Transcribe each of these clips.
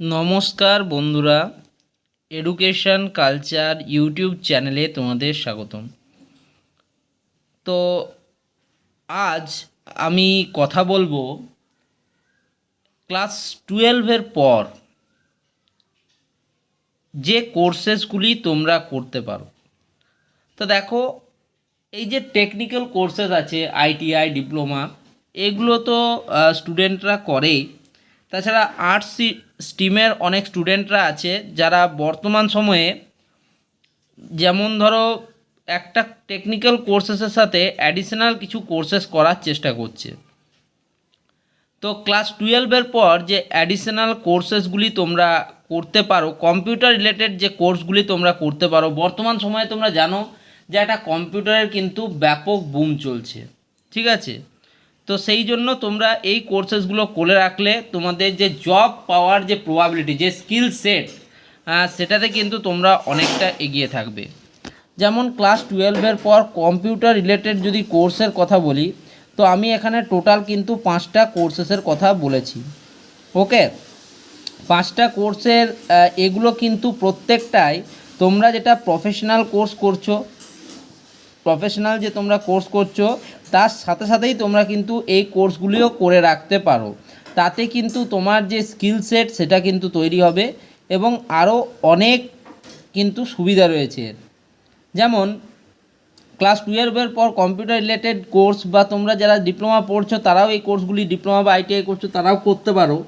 নমস্কার বন্ধুরা education culture YouTube চ্যানেলে তোমাদের স্বাগতম। তো আজ আমি কথা বলব ক্লাস টুয়েলভের পর যে কোর্সেসগুলি তোমরা করতে পারো। তো দেখো, এই যে টেকনিক্যাল কোর্সেস আছে আইটিআই ডিপ্লোমা এগুলো তো স্টুডেন্টরা করেই। তাছাড়া আর্টস স্ট্রিমের অনেক স্টুডেন্টরা আছে, যারা বর্তমান সময়ে যেমন ধরো একটা টেকনিক্যাল কোর্সেসের সাথে অ্যাডিশনাল কিছু কোর্সেস করার চেষ্টা করছে। তো ক্লাস টুয়েলভের পর যে অ্যাডিশনাল কোর্সেসগুলি তোমরা করতে পারো কম্পিউটার রিলেটেড যে কোর্সগুলি তোমরা করতে পারো, বর্তমান সময়ে তোমরা জানো যে একটা কম্পিউটারের কিন্তু ব্যাপক বুম চলছে। ঠিক আছে? তো সেই জন্য তোমরা এই কোর্সেসগুলো করে রাখলে তোমাদের যে জব পাওয়ার যে প্রবাবিলিটি যে স্কিল সেট সেটাতে কিন্তু তোমরা অনেকটা এগিয়ে থাকবে। যেমন ক্লাস টুয়েলভের পর কম্পিউটার রিলেটেড যদি কোর্সের কথা বলি, তো আমি এখানে টোটাল কিন্তু পাঁচটা কোর্সেসের কথা বলেছি। ওকে পাঁচটা কোর্সের এগুলো কিন্তু প্রত্যেকটাই তোমরা যেটা প্রফেশনাল কোর্স করছ প্রফেশনাল যে তোমরা কোর্স করছ, তার সাথে সাথেই তোমরা কিন্তু এই কোর্সগুলিও করে রাখতে পারো। তাতে কিন্তু তোমার যে স্কিল সেট সেটা কিন্তু তৈরি হবে এবং আরও অনেক কিন্তু সুবিধা রয়েছে। যেমন ক্লাস টুয়েলভের পর কম্পিউটার রিলেটেড কোর্স বা তোমরা যারা ডিপ্লোমা পড়ছো, তারাও এই কোর্সগুলি ডিপ্লোমা বা আইটিআই করছ, তারাও করতে পারো।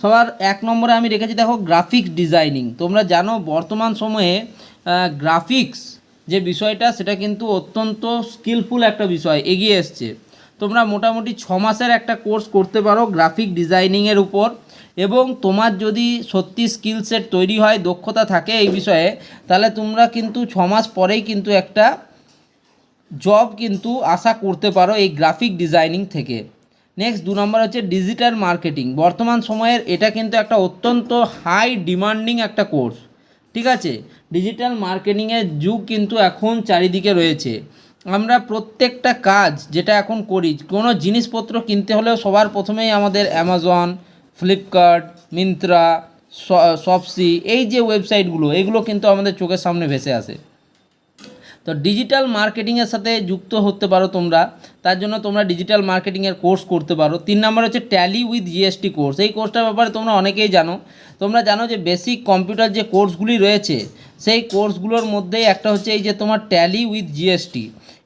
সবার এক নম্বরে আমি রেখেছি, দেখো গ্রাফিক্স ডিজাইনিং তোমরা জানো, বর্তমান সময়ে গ্রাফিক্স যে বিষয়টা, সেটা কিন্তু অত্যন্ত স্কিলফুল একটা বিষয়, এগিয়ে এসছে। তোমরা মোটামুটি ছ মাসের একটা কোর্স করতে পারো গ্রাফিক ডিজাইনিংয়ের উপর, এবং তোমার যদি সত্যি স্কিল সেট তৈরি হয়, দক্ষতা থাকে এই বিষয়ে, তাহলে তোমরা কিন্তু ছ মাস পরেই কিন্তু একটা জব কিন্তু আশা করতে পারো এই গ্রাফিক ডিজাইনিং থেকে। নেক্সট দু নম্বর হচ্ছে ডিজিটাল মার্কেটিং বর্তমান সময়ের এটা কিন্তু একটা অত্যন্ত হাই ডিমান্ডিং একটা কোর্স ঠিক আছে? ডিজিটাল মার্কেটিংয়ের যুগ কিন্তু এখন চারিদিকে রয়েছে। আমরা প্রত্যেকটা কাজ যেটা এখন করি, কোনো জিনিসপত্র কিনতে হলেও সবার প্রথমেই আমাদের অ্যামাজন ফ্লিপকার্ট মিন্ত্রা শপসি এই যে ওয়েবসাইটগুলো এগুলো কিন্তু আমাদের চোখের সামনে ভেসে আসে। তো ডিজিটাল মার্কেটিংয়ের সাথে যুক্ত হতে পারো তোমরা। তার জন্য তোমরা ডিজিটাল মার্কেটিংয়ের কোর্স করতে পারো। তিন নম্বর হচ্ছে ট্যালি উইথ জিএসটি কোর্স এই কোর্সটার ব্যাপারে তোমরা অনেকেই জানো। তোমরা জানো যে বেসিক কম্পিউটার যে কোর্সগুলি রয়েছে, সেই কোর্সগুলোর মধ্যেই একটা হচ্ছে এই যে তোমার ট্যালি উইথ জিএসটি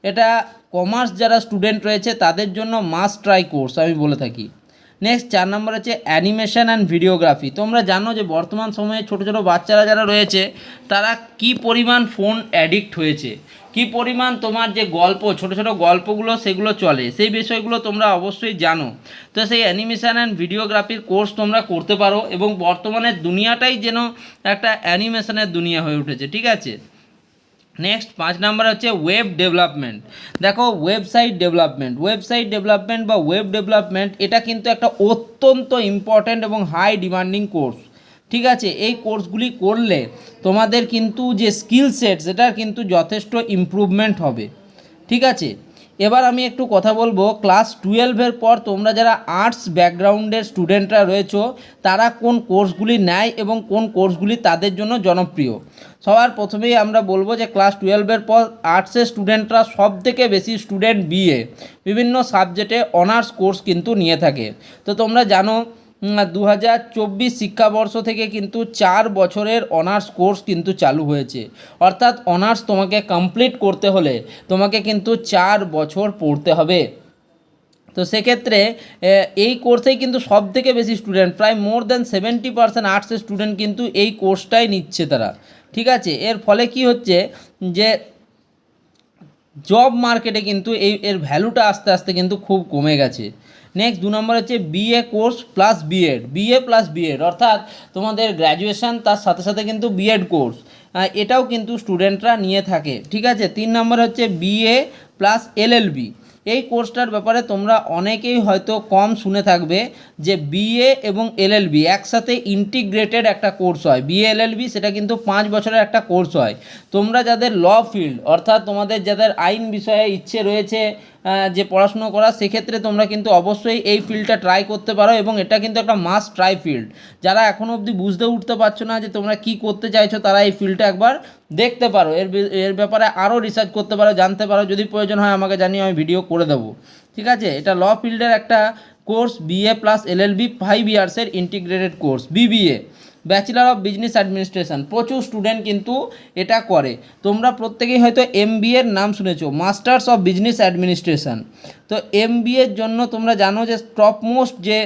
এটা কমার্স যারা স্টুডেন্ট রয়েছে, তাদের জন্য মাস্ট ট্রাই কোর্স আমি বলে থাকি। নেক্সট চার নম্বর হচ্ছে অ্যানিমেশন অ্যান্ড ভিডিওগ্রাফি তোমরা জানো যে বর্তমান সময়ে ছোট ছোট বাচ্চারা যারা রয়েছে, তারা কি পরিমাণ ফোন অ্যাডিক্ট হয়েছে? কি পরিমাণ তোমার যে গল্প, ছোট ছোট গল্পগুলো সেগুলো চলে? সেই বিষয়গুলো তোমরা অবশ্যই জানো। তো সেই অ্যানিমেশন অ্যান্ড ভিডিওগ্রাফির কোর্স তোমরা করতে পারো এবং বর্তমানে দুনিয়াটাই যেন একটা অ্যানিমেশনের দুনিয়া হয়ে উঠেছে, ঠিক আছে? নেক্সট পাঁচ নাম্বার হচ্ছে ওয়েব ডেভেলপমেন্ট দেখো ওয়েবসাইট ডেভেলপমেন্ট ওয়েবসাইট ডেভেলপমেন্ট বা ওয়েব ডেভেলপমেন্ট এটা কিন্তু একটা অত্যন্ত ইম্পর্ট্যান্ট এবং হাই ডিমান্ডিং কোর্স ঠিক আছে? এই কোর্সগুলি করলে তোমাদের কিন্তু যে স্কিল সেট সেটার কিন্তু যথেষ্ট ইমপ্রুভমেন্ট হবে। ঠিক আছে? এবার আমি একটু কথা বলব ক্লাস টুয়েলভের পর তোমরা যারা আর্টস ব্যাকগ্রাউন্ডের স্টুডেন্টরা রয়েছো, তারা কোন কোর্সগুলি নেয় এবং কোন কোর্সগুলি তাদের জন্য জনপ্রিয়? সবার প্রথমেই আমরা বলব যে ক্লাস টুয়েলভের পর আর্টসের স্টুডেন্টরা সব থেকে বেশি স্টুডেন্ট বিএ বিভিন্ন সাবজেক্টে অনার্স কোর্স কিন্তু নিয়ে থাকে। তো তোমরা জানো দু হাজার চব্বিশ শিক্ষাবর্ষ থেকে কিন্তু চার বছরের অনার্স কোর্স কিন্তু চালু হয়েছে। অর্থাৎ অনার্স তোমাকে কমপ্লিট করতে হলে তোমাকে কিন্তু চার বছর পড়তে হবে। তো সেক্ষেত্রে এই কোর্সেই কিন্তু সব থেকে বেশি স্টুডেন্ট প্রায় মোর দ্যান সেভেন্টি পার্সেন্ট আর্টসের স্টুডেন্ট কিন্তু এই কোর্সটাই নিচ্ছে তারা। ঠিক আছে? এর ফলে কি হচ্ছে যে জব মার্কেটে কিন্তু এই, এর ভ্যালুটা আস্তে আস্তে কিন্তু খুব কমে গেছে। নেক্সট দু নম্বর হচ্ছে BA course plus BEd BA plus BEd অর্থাৎ তোমাদের গ্র্যাজুয়েশন তার সাথে সাথে কিন্তু বিএড কোর্স এটাও কিন্তু স্টুডেন্টরা নিয়ে থাকে, ঠিক আছে? তিন নম্বর হচ্ছে বিএ প্লাস এলএলবি এই কোর্সটার ব্যাপারে তোমরা অনেকেই হয়তো কম শুনে থাকবে যে বিএ এবং এলএলবি একসাথে ইন্টিগ্রেটেড একটা কোর্স হয়। বিএ এলএলবি সেটা কিন্তু পাঁচ বছরের একটা কোর্স হয়। তোমরা যাদের ল ফিল্ড অর্থাৎ তোমাদের যাদের আইন বিষয়ে ইচ্ছে রয়েছে যে পড়াশুনো করা, সেক্ষেত্রে তোমরা কিন্তু অবশ্যই এই ফিল্ডটা ট্রাই করতে পারো এবং এটা কিন্তু একটা মাস্ট ট্রাই ফিল্ড যারা এখনও অবধি বুঝতে উঠতে পারছ না যে তোমরা কি করতে চাইছো, তারা এই ফিল্ডটা একবার দেখতে পারো। এর এর ব্যাপারে আরও রিসার্চ করতে পারো, জানতে পারো। যদি প্রয়োজন হয় আমাকে জানিয়ে আমি ভিডিও করে দেবো। ঠিক আছে? এটা ল ফিল্ডের একটা course BA plus LLB five ইয়ার্সের integrated course BBA bachelor of business administration প্রচুর স্টুডেন্ট কিন্তু এটা করে। তোমরা প্রত্যেকেই হয়তো এম এর নাম শুনেছো মাস্টার্স অফ বিজনেস অ্যাডমিনিস্ট্রেশন তো এম এর জন্য তোমরা জানো যে টপ মোস্ট যে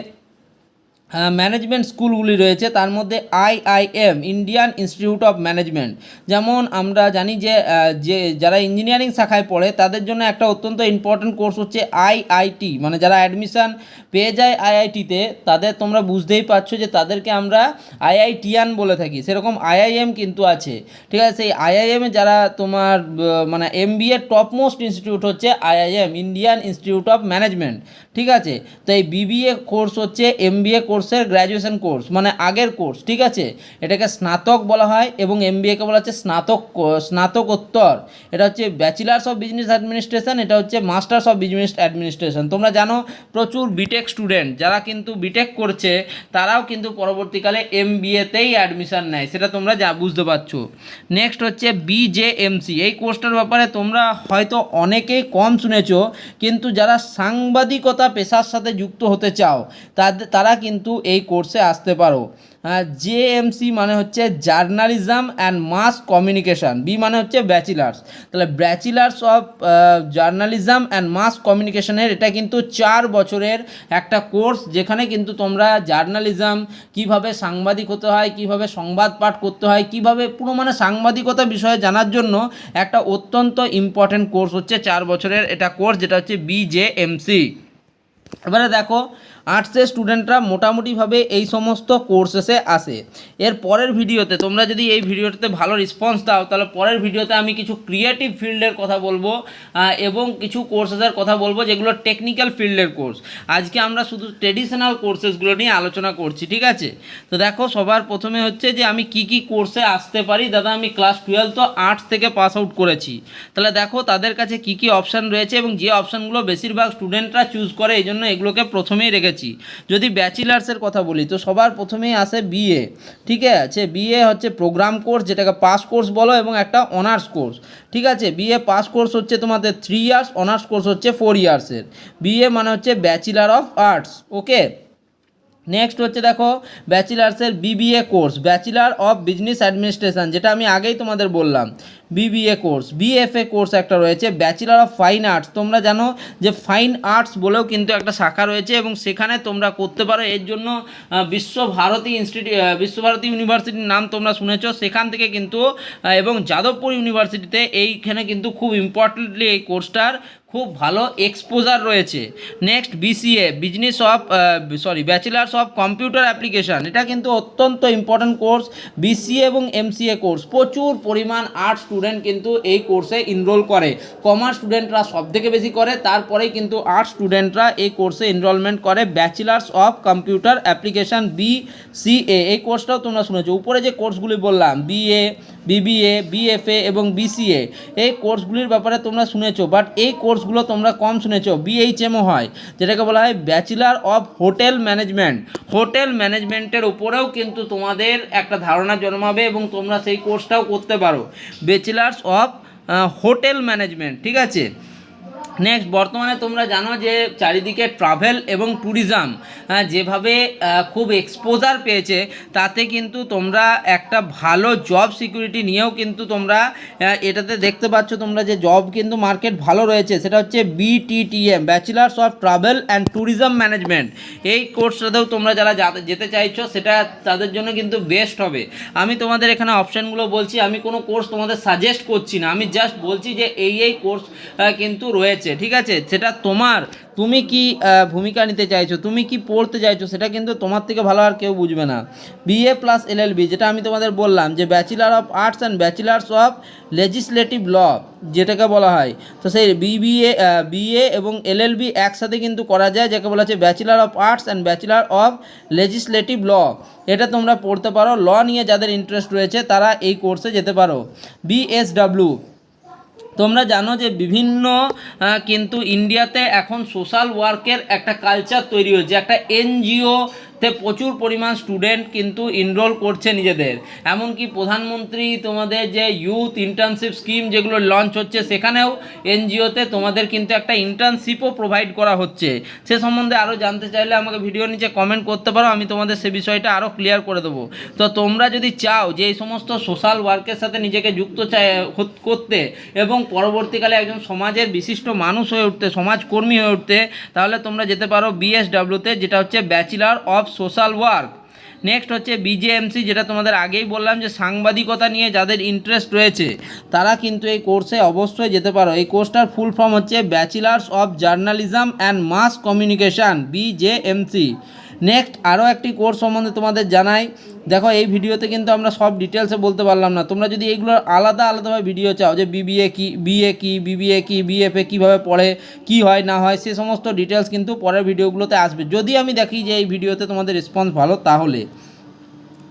ম্যানেজমেন্ট স্কুলগুলি রয়েছে, তার মধ্যে IIM Indian institute of management যেমন আমরা জানি যে যে যারা ইঞ্জিনিয়ারিং শাখায় পড়ে, তাদের জন্য একটা অত্যন্ত ইম্পর্ট্যান্ট কোর্স হচ্ছে আইআইটি মানে যারা অ্যাডমিশান পেয়ে যায় আইআইটিতে তাদের তোমরা বুঝতেই পারছ যে তাদেরকে আমরা আইআইটিয়ান বলে থাকি। সেরকম আইআইএম কিন্তু আছে। ঠিক আছে, সেই আইআইএমে যারা তোমার মানে এম বি এর টপ মোস্ট ইনস্টিটিউট হচ্ছে IIM Indian institute of management ঠিক আছে? তো এই বিবিএ কোর্স হচ্ছে এমবিএ কোর্সের গ্র্যাজুয়েশন কোর্স মানে আগের কোর্স ঠিক আছে? এটাকে স্নাতক বলা হয় এবং এমবিএকে বলা হচ্ছে স্নাতক, স্নাতকোত্তর। এটা হচ্ছে ব্যাচেলার্স অফ বিজনেস অ্যাডমিনিস্ট্রেশন এটা হচ্ছে মাস্টার্স অফ বিজনেস অ্যাডমিনিস্ট্রেশন তোমরা জানো, প্রচুর বিটেক স্টুডেন্ট যারা কিন্তু বিটেক করছে, তারাও কিন্তু পরবর্তীকালে এমবিএতেই অ্যাডমিশন নেয়, সেটা তোমরা যা, বুঝতে পারছ। নেক্সট হচ্ছে বিজেএমসি এই কোর্সটার ব্যাপারে তোমরা হয়তো অনেকেই কম শুনেছো, কিন্তু যারা সাংবাদিকতা পেশার সাথে যুক্ত হতে চাও তারা কিন্তু এই কোর্সে আসতে পারো। জে জেএমসি মানে হচ্ছে journalism and mass communication B মানে হচ্ছে ব্যাচেলার্স তাহলে bachelors of journalism and mass কমিউনিকেশনের এটা কিন্তু চার বছরের একটা কোর্স যেখানে কিন্তু তোমরা জার্নালিজম কীভাবে সাংবাদিক হতে হয়, কীভাবে সংবাদ পাঠ করতে হয়, কীভাবে পুরো মানে সাংবাদিকতা বিষয়ে জানার জন্য একটা অত্যন্ত ইম্পর্ট্যান্ট কোর্স হচ্ছে চার বছরের এটা কোর্স যেটা হচ্ছে বিজেএমসি এবারে দেখো আর্টসের স্টুডেন্টরা মোটামুটিভাবে এই সমস্ত কোর্সেসে আসে। এর পরের ভিডিওতে তোমরা যদি এই ভিডিওটাতে ভালো রেসপন্স দাও, তাহলে পরের ভিডিওতে আমি কিছু ক্রিয়েটিভ ফিল্ডের কথা বলব এবং কিছু কোর্সেসের কথা বলব, যেগুলো টেকনিক্যাল ফিল্ডের কোর্স আজকে আমরা শুধু ট্রেডিশনাল কোর্সেসগুলো নিয়ে আলোচনা করছি, ঠিক আছে? তো দেখো, সবার প্রথমে হচ্ছে যে আমি কি কি কোর্সে আসতে পারি। দাদা, আমি ক্লাস টুয়েলভ তো আর্টস থেকে পাস আউট করেছি। তাহলে দেখো, তাদের কাছে কি কি অপশান রয়েছে এবং যে অপশানগুলো বেশিরভাগ স্টুডেন্টরা চুজ করে, এই জন্য এগুলোকে প্রথমেই রেখেছি। যদি ব্যাচেলার্সের কথা বলি, তো সবার প্রথমেই আসে বিএ ঠিক আছে? বিএ হচ্ছে প্রোগ্রাম কোর্স যেটাকে পাস কোর্স বলো এবং একটা অনার্স কোর্স ঠিক আছে? বিএ পাস কোর্স হচ্ছে তোমাদের থ্রি ইয়ার্স অনার্স কোর্স হচ্ছে ফোর ইয়ার্সের বিএ মানে হচ্ছে bachelor of arts okay next হচ্ছে দেখো ব্যাচেলার্সের BBA course bachelor of business administration যেটা আমি আগেই তোমাদের বললাম। বিবিএ কোর্স বিএফএ কোর্স একটা রয়েছে ব্যাচেলার অফ ফাইন আর্টস তোমরা জানো যে ফাইন আর্টস বলেও কিন্তু একটা শাখা রয়েছে এবং সেখানে তোমরা করতে পারো। এর জন্য বিশ্বভারতী ইনস্টিটিউ বিশ্বভারতী ইউনিভার্সিটির নাম তোমরা শুনেছ। সেখান থেকে কিন্তু এবং যাদবপুর ইউনিভার্সিটিতে এইখানে কিন্তু খুব ইম্পর্টেন্টলি এই কোর্সটার খুব ভালো এক্সপোজার রয়েছে। Next BCA business of sorry bachelors of computer application এটা কিন্তু অত্যন্ত ইম্পর্ট্যান্ট কোর্স বিসিএ এবং এমসিএ কোর্স প্রচুর পরিমাণ আর্ট স্টুডেন্ট কিন্তু এই কোর্সে এনরোল করে। কমার্স স্টুডেন্টরা সব থেকে বেশি করে, তারপরেই কিন্তু আর্টস স্টুডেন্টরা এই কোর্সে এনরোলমেন্ট করে। Bachelors of computer application B C A এই কোর্সটাও তোমরা শুনেছো। উপরে যে কোর্সগুলি বললাম বিএ বিবিএ বিএফএ এবং বিসিএ এই কোর্সগুলির ব্যাপারে তোমরা শুনেছো বাট এই কোর্সগুলো তোমরা কম শুনেছো। বিএইচএমও হয়, যেটাকে বলা হয় bachelor of hotel management hotel ম্যানেজমেন্টের উপরেও কিন্তু তোমাদের একটা ধারণা জন্মাবে এবং তোমরা সেই কোর্সটাও করতে পারো। ব্যাচেলার্স অফ হোটেল ম্যানেজমেন্ট ঠিক আছে? নেক্সট বর্তমানে তোমরা জানো যে চারিদিকে ট্রাভেল এবং ট্যুরিজম যেভাবে আহ, খুব এক্সপোজার পেয়েছে তাতে কিন্তু তোমরা একটা ভালো জব সিকিউরিটি নিয়েও কিন্তু তোমরা এটাতে দেখতে পাচ্ছ তোমরা যে জব কিন্তু মার্কেট ভালো রয়েছে। সেটা হচ্ছে BTTM bachelors of travel and tourism management এই কোর্সটাতেও তোমরা যারা যেতে চাইছো সেটা তাদের জন্য কিন্তু বেস্ট হবে। আমি তোমাদের এখানে অপশানগুলো বলছি আমি কোনো কোর্স তোমাদের সাজেস্ট করছি না। আমি জাস্ট বলছি যে এই এই কোর্স কিন্তু রয়েছে। ঠিক আছে? সেটা তোমার। তুমি কি ভূমিকা নিতে চাইছো? তুমি কি পড়তে চাইছো? সেটা কিন্তু তোমার থেকে ভালো আর কেউ বুঝবে না। বিএ প্লাস এলএলবি যেটা আমি তোমাদের বললাম যে bachelor of arts and bachelors of legislative law যেটাকে বলা হয়। তো সেই বিবিএ বিএ এবং এলএলবি একসাথে কিন্তু করা যায়, যাকে বলা হচ্ছে bachelor of arts and bachelor of legislative law এটা তোমরা পড়তে পারো। ল নিয়ে যাদের ইন্টারেস্ট রয়েছে, তারা এই কোর্সে যেতে পারো। বিএসডাব্লিউ তোমরা জানো যে বিভিন্ন কিন্তু ইন্ডিয়াতে এখন সোশ্যাল ওয়ার্কের একটা কালচার তৈরি হয়েছে, একটা এনজিও তে প্রচুর পরিমাণ স্টুডেন্ট কিন্তু ইনরোল করছে নিজেদের। এমনকি প্রধানমন্ত্রী তোমাদের যে ইউথ ইন্টার্নশিপ স্কিম যেগুলো লঞ্চ হচ্ছে, সেখানেও এনজিওতে তোমাদের কিন্তু একটা ইন্টার্নশিপও প্রোভাইড করা হচ্ছে। সে সম্বন্ধে আরও জানতে চাইলে আমাকে ভিডিও নিচে কমেন্ট করতে পারো, আমি তোমাদের সে বিষয়টা আরও ক্লিয়ার করে দেবো। তো তোমরা যদি চাও যে এই সমস্ত সোশ্যাল ওয়ার্কের সাথে নিজেকে যুক্ত করতে এবং পরবর্তীকালে একজন সমাজের বিশিষ্ট মানুষ হয়ে উঠতে, সমাজকর্মী হয়ে উঠতে, তাহলে তোমরা যেতে পারো বিএসডাব্লিউতে যেটা হচ্ছে bachelor of social work. Next হচ্ছে বিজেএমসি যেটা তোমাদের আগেই বললাম যে সাংবাদিকতা নিয়ে যাদের ইন্টারেস্ট রয়েছে, তারা কিন্তু এই কোর্সে অবশ্যই যেতে পারো। এই কোর্সটার ফুল ফর্ম হচ্ছে bachelors of journalism and mass communication BJMC next আরও একটি কোর্স সম্বন্ধে তোমাদের জানাই। দেখো, এই ভিডিওতে কিন্তু আমরা সব ডিটেলসে বলতে পারলাম না। তোমরা যদি এইগুলোর আলাদা আলাদাভাবে ভিডিও চাও, যে বিবিএ কি বিএ কি বিবিএ কি বিএফএ কীভাবে পড়ে, কি হয়, না হয়, সে সমস্ত ডিটেলস কিন্তু পরের ভিডিওগুলোতে আসবে। যদি আমি দেখি যে এই ভিডিওতে তোমাদের রেসপন্স ভালো, তাহলে।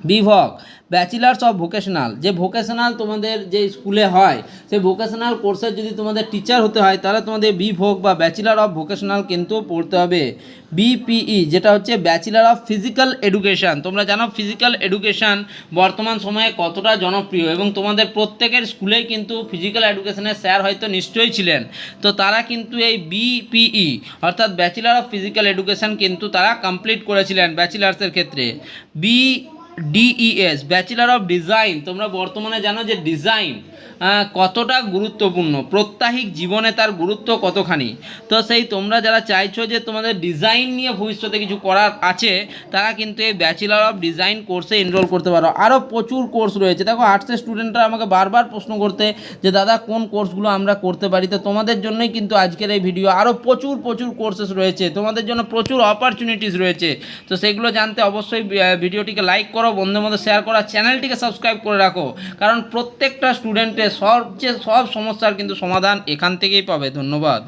বিভগ ব্যাচেলার্স অফ ভোকেশনাল যে ভোকেশনাল তোমাদের যে স্কুলে হয় সেই ভোকেশনাল কোর্সের যদি তোমাদের টিচার হতে হয়, তাহলে তোমাদের বিভোগ বা ব্যাচেলার অফ ভোকেশনাল কিন্তু পড়তে হবে। বিপিই যেটা হচ্ছে ব্যাচেলার অফ ফিজিক্যাল এডুকেশান তোমরা জানো ফিজিক্যাল এডুকেশান বর্তমান সময়ে কতটা জনপ্রিয় এবং তোমাদের প্রত্যেকের স্কুলেই কিন্তু ফিজিক্যাল এডুকেশনের স্যার হয়তো নিশ্চয়ই ছিলেন। তো তারা কিন্তু এই বিপিই অর্থাৎ ব্যাচেলার অফ ফিজিক্যাল এডুকেশান কিন্তু তারা কমপ্লিট করেছিলেন ব্যাচেলার্সের ক্ষেত্রে। B DES bachelor of design তোমরা বর্তমানে জানো যে ডিজাইন কতটা গুরুত্বপূর্ণ, প্রত্যাহিক জীবনে তার গুরুত্ব কতখানি। তো সেই তোমরা যারা চাইছো যে তোমাদের ডিজাইন নিয়ে ভবিষ্যতে কিছু করার আছে, তারা কিন্তু এই ব্যাচেলার অফ ডিজাইন কোর্সে এনরোল করতে পারো। আরও প্রচুর কোর্স রয়েছে। দেখো আর্টসের স্টুডেন্টরা আমাকে বারবার প্রশ্ন করতে যে, দাদা, কোন কোর্সগুলো আমরা করতে পারি? তো তোমাদের জন্যই কিন্তু আজকের এই ভিডিও আরও প্রচুর প্রচুর কোর্সেস রয়েছে। তোমাদের জন্য প্রচুর অপরচুনিটিস রয়েছে। তো সেগুলো জানতে অবশ্যই ভিডিওটিকে লাইক করো। বন্ধুদের মধ্যে শেয়ার করো চ্যানেলটিকে সাবস্ক্রাইব করে রাখো। কারণ প্রত্যেকটা স্টুডেন্টের সবচেয়ে সব সমস্যার কিন্তু সমাধান এখান থেকেই পাবে। ধন্যবাদ।